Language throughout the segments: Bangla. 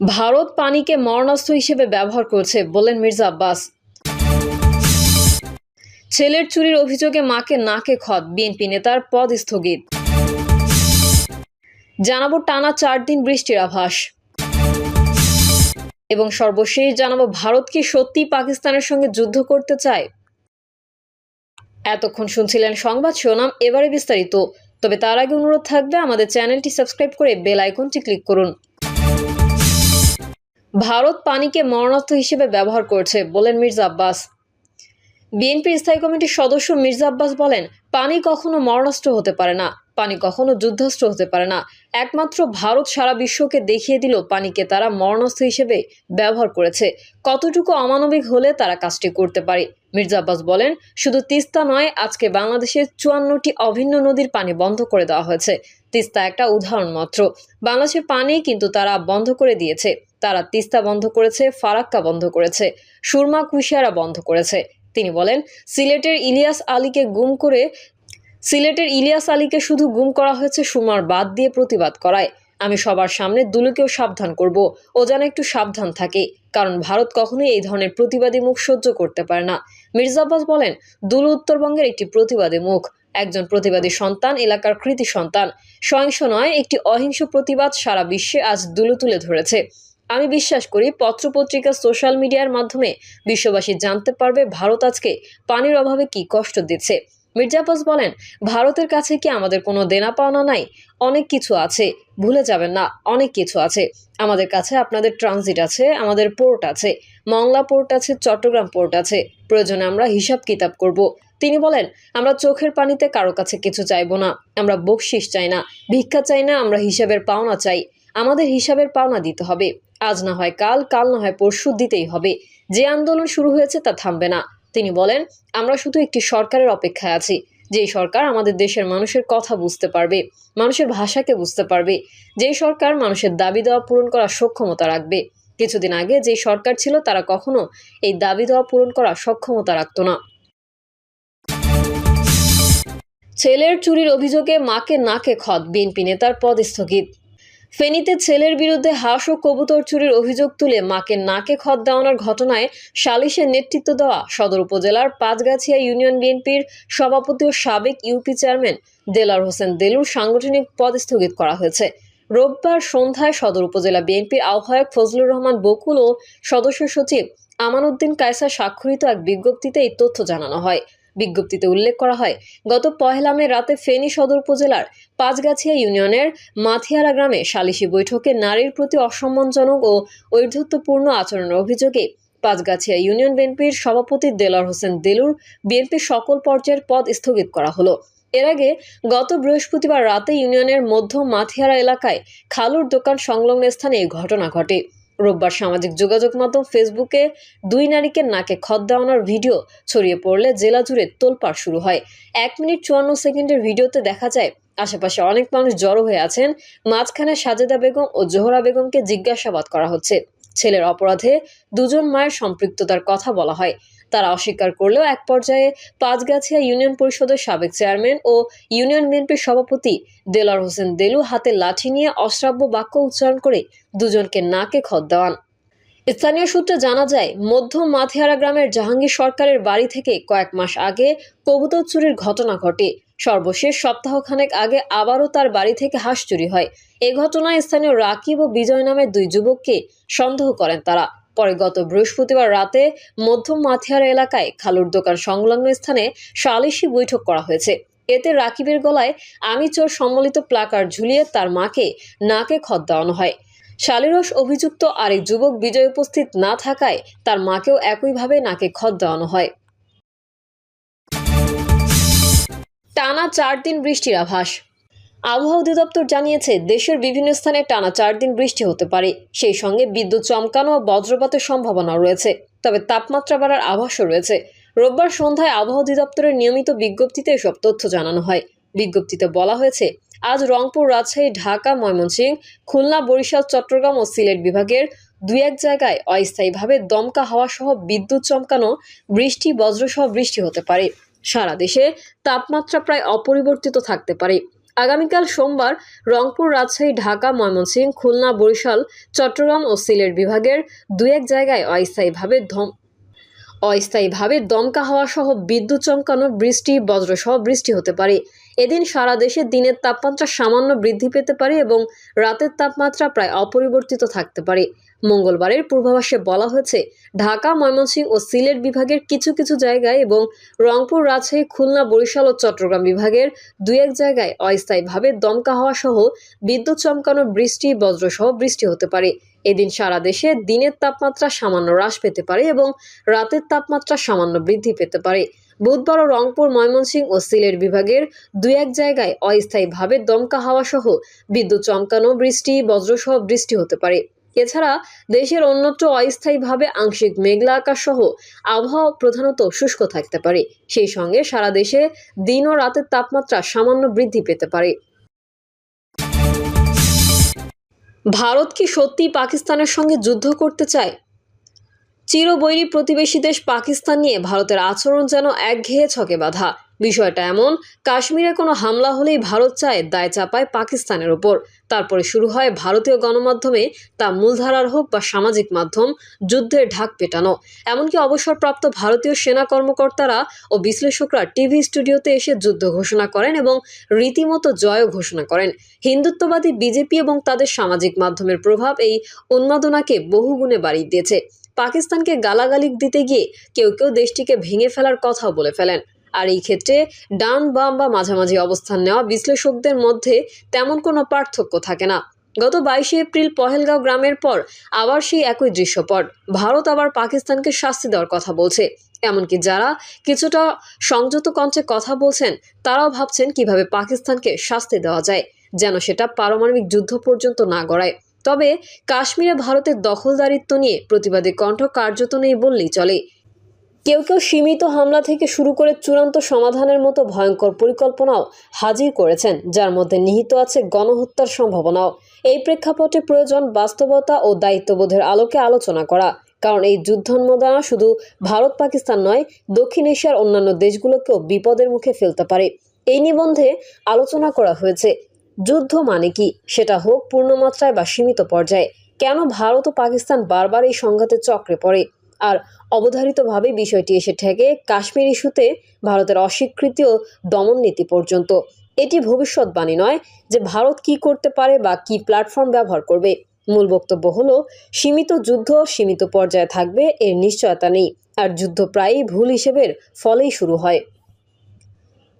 ভারত পানিকে মরণাস্ত্র হিসেবে ব্যবহার করছে বলেন মির্জা আব্বাস। ছেলের চুরির অভিযোগে মাকে নাকে খত বিএনপি নেতার পদ স্থগিত। জানাব টানা চার দিন বৃষ্টির আভাস। এবং সর্বশেষ জানাব ভারত কি সত্যি পাকিস্তানের সঙ্গে যুদ্ধ করতে চায়? এতক্ষণ শুনছিলেন সংবাদ শিরোনাম, এবারে বিস্তারিত। তবে তার আগে অনুরোধ থাকবে আমাদের চ্যানেলটি সাবস্ক্রাইব করে বেল আইকনটি ক্লিক করুন। ভারত পানিকে মরণাস্ত্র হিসেবে ব্যবহার করছে বলেন মির্জা আব্বাস। বিএনপির স্থায়ী কমিটির সদস্য মির্জা আব্বাস বলেন, পানি কখনো মরণাস্ত্র হতে পারে না, পানি কখনো যুদ্ধাস্ত্র হতে পারে না। একমাত্র ভারত সারা বিশ্বকে দেখিয়ে দিল পানিকে তারা মরণাস্ত্র হিসেবে ব্যবহার করেছে। কতটুকু অমানবিক হলে তারা কাজটি করতে পারে? মির্জা আব্বাস বলেন, শুধু তিস্তা নয়, আজকে বাংলাদেশের চুয়ান্নটি অভিন্ন নদীর পানি বন্ধ করে দেওয়া হয়েছে। তিস্তা একটা উদাহরণ মাত্র। বাংলাদেশের পানি কিন্তু তারা বন্ধ করে দিয়েছে। তারা তিস্তা বন্ধ করেছে, ফারাক্কা বন্ধ করেছে, সুরমা কুশিয়ারা বন্ধ করেছে। তিনি বলেন, সিলেটের ইলিয়াস আলীকে গুম করে, সিলেটের ইলিয়াস আলীকে শুধু গুম করা হয়েছে সুমার বাদ দিয়ে প্রতিবাদ করায়। আমি সবার সামনে দুলুকেও সাবধান করব, ও যেন একটু সাবধান থাকে, কারণ ভারত কখনোই এই ধরনের প্রতিবাদী মুখ সহ্য করতে পারে না। মির্জা আব্বাস বলেন, দুলু উত্তরবঙ্গের একটি প্রতিবাদী মুখ। একজন প্রতিবাদী সন্তান, এলাকার কৃতি সন্তান। সহিংস নয়, একটি অহিংস প্রতিবাদ সারা বিশ্বে আজ দুলু তুলে ধরেছে। আমি বিশ্বাস করি, পত্রপত্রিকা, সোশ্যাল মিডিয়ার মাধ্যমে বিশ্ববাসী জানতে পারবে ভারত আজকে পানির অভাবে কি কষ্ট দিচ্ছে। মির্জা বলেন, ভারতের কাছে কি আমাদের কোনো দেনা পাওনা নাই? অনেক কিছু আছে, ভুলে যাবেন না, অনেক কিছু আছে। আমাদের কাছে আপনাদের ট্রানজিট আছে, আমাদের পোর্ট আছে, মংলা পোর্ট আছে, চট্টগ্রাম পোর্ট আছে। প্রয়োজনে আমরা হিসাব কিতাব করব। তিনি বলেন, আমরা চোখের পানিতে কারও কাছে কিছু চাইব না। আমরা বকশিস চাই না, ভিক্ষা চাই না, আমরা হিসাবের পাওনা চাই। আমাদের হিসাবের পাওনা দিতে হবে। আজ না হয় কাল কাল না হয় পরশু দিতেই হবে। যে আন্দোলন শুরু হয়েছে তা থামবে না। তিনি বলেন, আমরা শুধু একটি সরকারের অপেক্ষায় আছি। যেই সরকার আমাদের দেশের মানুষের কথা বুঝতে পারবে, মানুষের ভাষাকে বুঝতে পারবে। যেই সরকার মানুষের দাবি দেওয়া পূরণ করার সক্ষমতা রাখবে। কিছুদিন আগে যে সরকার ছিল তারা কখনো এই দাবি দেওয়া পূরণ করার সক্ষমতা রাখত না। ছেলের চুরির অভিযোগে মাকে নাকে খত বিএনপি নেতার পদ স্থগিত ফেনীতে ছেলের বিরুদ্ধে হাঁস ও কবুতর চুরির অভিযোগ তুলে মাকে নাকে খত দেওয়ানোর ঘটনায় সালিশের নেতৃত্ব দেওয়া সদর উপজেলার পাঁচগাছিয়া ইউনিয়ন বিএনপির সভাপতি ও সাবেক ইউপি চেয়ারম্যান দেলার হোসেন দেলুর সাংগঠনিক পদ স্থগিত করা হয়েছে। রোববার সন্ধ্যায় সদর উপজেলা বিএনপির আহ্বায়ক ফজলুর রহমান বকুল ও সদস্য সচিব আমানউদ্দিন কায়সা স্বাক্ষরিত এক বিজ্ঞপ্তিতে এই তথ্য জানানো হয়। বিজ্ঞপ্তিতে উল্লেখ করা হয়, গত পহেলা মে রাতে ফেনী সদর উপজেলার পাঁচগাছিয়া ইউনিয়নের মাথিয়ারা গ্রামে সালিশি বৈঠকে নারীর প্রতি অসম্মানজনক ও ঔদ্ধত্যপূর্ণ আচরণের অভিযোগে পাঁচগাছিয়া ইউনিয়ন বিএনপির সভাপতি দেলার হোসেন দেলুর বিএনপির সকল পর্যায়ের পদ স্থগিত করা হলো। এর আগে গত বৃহস্পতিবার রাতে ইউনিয়নের মধ্য মাথিয়ারা এলাকায় খালুর দোকান সংলগ্ন স্থানে এই ঘটনা ঘটে। রোববার সামাজিক যোগাযোগ মাধ্যম ফেসবুকে দুই নারীকে নাকে খত দেওয়ানোর ভিডিও ছড়িয়ে পড়লে জেলা জুড়ে তোলপাড় শুরু হয়। এক মিনিট চুয়ান্ন সেকেন্ডের ভিডিওতে দেখা যায়, আশেপাশে অনেক মানুষ জড়ো হয়ে আছেন। মাঝখানে সাজেদা বেগম ও জোহরা বেগমকে জিজ্ঞাসাবাদ করা হচ্ছে। ছেলের অপরাধে দুজন মায়ের সম্পৃক্ততার কথা বলা হয়। তারা অস্বীকার করলেও এক পর্যায়ে পাঁচগাছিয়া ইউনিয়ন পরিষদের সাবেক চেয়ারম্যান ও ইউনিয়ন বিএনপির সভাপতি দেলার হোসেন দেলু হাতে লাঠি নিয়ে অশ্রাব্য বাক্য উচ্চারণ করে দুজনকে নাকে খত দেওয়ান। স্থানীয় সূত্রে জানা যায়, মধ্য মাথিয়ারা গ্রামের জাহাঙ্গীর সরকারের বাড়ি থেকে কয়েক মাস আগে কবুতর চুরির ঘটনা ঘটে। সর্বশেষ সপ্তাহখানেক আগে আবারও তার বাড়ি থেকে হাঁস চুরি হয়। এ ঘটনায় স্থানীয় রাকিব ও বিজয় নামের দুই যুবককে সন্দেহ করেন তারা। পরে গত বৃহস্পতিবার রাতে মধ্যম মাথিয়ার এলাকায় খালুর দোকান সংলগ্ন স্থানে সালিশি বৈঠক করা হয়েছে। এতে রাকিবের গলায় আমি চোর সম্মিলিত প্লাকার ঝুলিয়ে তার মাকে নাকে খত দেওয়ানো হয়। শালিরস অভিযুক্ত আরেক যুবক বিজয় উপস্থিত না থাকায় তার মাকেও একইভাবে নাকে খত দেওয়ানো হয়। টানা চার দিন বৃষ্টির আভাস। আবহাওয়া অধিদপ্তর জানিয়েছে, দেশের বিভিন্ন স্থানে টানা চার দিন বৃষ্টি হতে পারে। সেই সঙ্গে বিদ্যুৎ চমকানো ও বজ্রপাতের সম্ভাবনা রয়েছে। তবে তাপমাত্রা বাড়ার আভাসও রয়েছে। রোববার সন্ধ্যায় আবহাওয়া অধিদপ্তরের নিয়মিত বিজ্ঞপ্তিতে এসব তথ্য জানানো হয়। বিজ্ঞপ্তিতে বলা হয়েছে, আজ রংপুর, রাজশাহী, ঢাকা, ময়মনসিংহ, খুলনা, বরিশাল, চট্টগ্রাম ও সিলেট বিভাগের দুই এক জায়গায় অস্থায়ীভাবে দমকা হাওয়া সহ বিদ্যুৎ চমকানো, বৃষ্টি, বজ্রসহ বৃষ্টি হতে পারে। সারা দেশে তাপমাত্রা প্রায় অপরিবর্তিত থাকতে পারে। আগামীকাল সোমবার রংপুর, রাজশাহী, ঢাকা, ময়মনসিংহ, খুলনা, বরিশাল, চট্টগ্রাম ও সিলেট বিভাগের দু এক জায়গায় অস্থায়ীভাবে ধম, অস্থায়ীভাবে দমকা হওয়া সহ বিদ্যুৎ চমকানো বৃষ্টি, বজ্রসহ বৃষ্টি হতে পারে। এদিন সারা দেশে দিনের তাপমাত্রা সামান্য বৃদ্ধি পেতে পারে এবং রাতের তাপমাত্রা প্রায় অপরিবর্তিত থাকতে পারে। মঙ্গলবারের পূর্বাভাসে বলা হয়েছে, ঢাকা, ময়মনসিংহ ও সিলেট বিভাগের কিছু কিছু জায়গায় এবং রংপুর, রাজশাহী, খুলনা, বরিশাল ও চট্টগ্রাম বিভাগের দুই এক জায়গায় অস্থায়ীভাবে দমকা হাওয়া সহ বিদ্যুৎ চমকানো বৃষ্টি, বজ্রসহ বৃষ্টি হতে পারে। এদিন সারা দেশে দিনের তাপমাত্রা সামান্য হ্রাস পেতে পারে এবং রাতের তাপমাত্রা সামান্য বৃদ্ধি পেতে পারে। বুধবার রংপুর, ময়মনসিংহ ও সিলেট বিভাগের দুই এক জায়গায় অস্থায়ীভাবে দমকা হাওয়া সহ বিদ্যুৎ চমকানো বৃষ্টি, বজ্রসহ বৃষ্টি হতে পারে। এছাড়া দেশের অন্যত্র অস্থায়ীভাবে আংশিক মেঘলা আকাশ সহ আবহাওয়া প্রধানত শুষ্ক থাকতে পারে। সেই সঙ্গে সারা দেশে দিন ও রাতের তাপমাত্রা সামান্য বৃদ্ধি পেতে পারে। ভারত কি সত্যি পাকিস্তানের সঙ্গে যুদ্ধ করতে চায়? চিরবৈরী প্রতিবেশী দেশ পাকিস্তান নিয়ে ভারতের আচরণ যেন একঘেয়ে ছকে বাঁধা। বিষয়টা এমন, কাশ্মীরে কোনো হামলা হলেই ভারত চায় দায় চাপায় পাকিস্তানের ওপর। তারপরে শুরু হয় ভারতীয় গণমাধ্যমে তা মূলধারার হোক বা সামাজিক মাধ্যম, যুদ্ধের ঢাক পেটানো। এমনকি অবসরপ্রাপ্ত ভারতীয় সেনা কর্মকর্তারা ও বিশ্লেষকরা টিভি স্টুডিওতে এসে যুদ্ধ ঘোষণা করেন এবং রীতিমতো জয় ঘোষণা করেন। হিন্দুত্ববাদী বিজেপি এবং তাদের সামাজিক মাধ্যমের প্রভাব এই উন্মাদনাকে বহুগুণে বাড়িয়ে দিয়েছে। পাকিস্তানকে গালাগালি দিতে গিয়ে কেউ কেউ দেশটিকে ভেঙে ফেলার কথাও বলে ফেলেন। আর এই ক্ষেত্রে ডান বাম বা মাঝামাঝি অবস্থান নেওয়া বিশ্লেষকদের মধ্যে তেমন কোনো পার্থক্য থাকে না। গত বাইশে এপ্রিল পহেলগাঁও গ্রামের পর আবার সেই একই দৃশ্যপট। ভারত আবার পাকিস্তানকে শাস্তি দেওয়ার কথা বলছে। এমনকি যারা কিছুটা সংযত কণ্ঠে কথা বলছেন, তারাও ভাবছেন কীভাবে পাকিস্তানকে শাস্তি দেওয়া যায়, যেন সেটা পারমাণবিক যুদ্ধ পর্যন্ত না গড়ায়। তবে কাশ্মীরে ভারতের দখলদারিত্ব নিয়ে প্রতিবাদে কণ্ঠ কার্যত নেই বললেই চলে। কেউ কেউ সীমিত হামলা থেকে শুরু করে চূড়ান্ত সমাধানের মতো ভয়ঙ্কর পরিকল্পনাও হাজির করেছেন, যার মধ্যে নিহিত আছে গণহত্যার সম্ভাবনাও। এই প্রেক্ষাপটে প্রয়োজন বাস্তবতা ও দায়িত্ববোধের আলোকে আলোচনা করা, কারণ এই যুদ্ধোন্মোদনা শুধু ভারত পাকিস্তান নয়, দক্ষিণ এশিয়ার অন্যান্য দেশগুলোকেও বিপদের মুখে ফেলতে পারে। এই নিবন্ধে আলোচনা করা হয়েছে যুদ্ধ মানে কি? সেটা হোক পূর্ণমাত্রায় বা সীমিত পর্যায়ে। কেন ভারত ও পাকিস্তান বারবার এই সংঘাতের চক্রে পড়ে? আর অবধারিতভাবে বিষয়টি এসে ঠেকে কাশ্মীর ইস্যুতে ভারতের অস্বীকৃতি ও দমন নীতি পর্যন্ত। এটি ভবিষ্যৎবাণী নয় যে ভারত কি করতে পারে বা কি প্ল্যাটফর্ম ব্যবহার করবে। মূল বক্তব্য হলো, সীমিত যুদ্ধ সীমিত পর্যায়ে থাকবে এর নিশ্চয়তা নেই, আর যুদ্ধ প্রায়ই ভুল হিসেবের ফলেই শুরু হয়।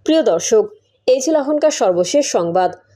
প্রিয় দর্শক, এই ছিল এখনকার সর্বশেষ সংবাদ।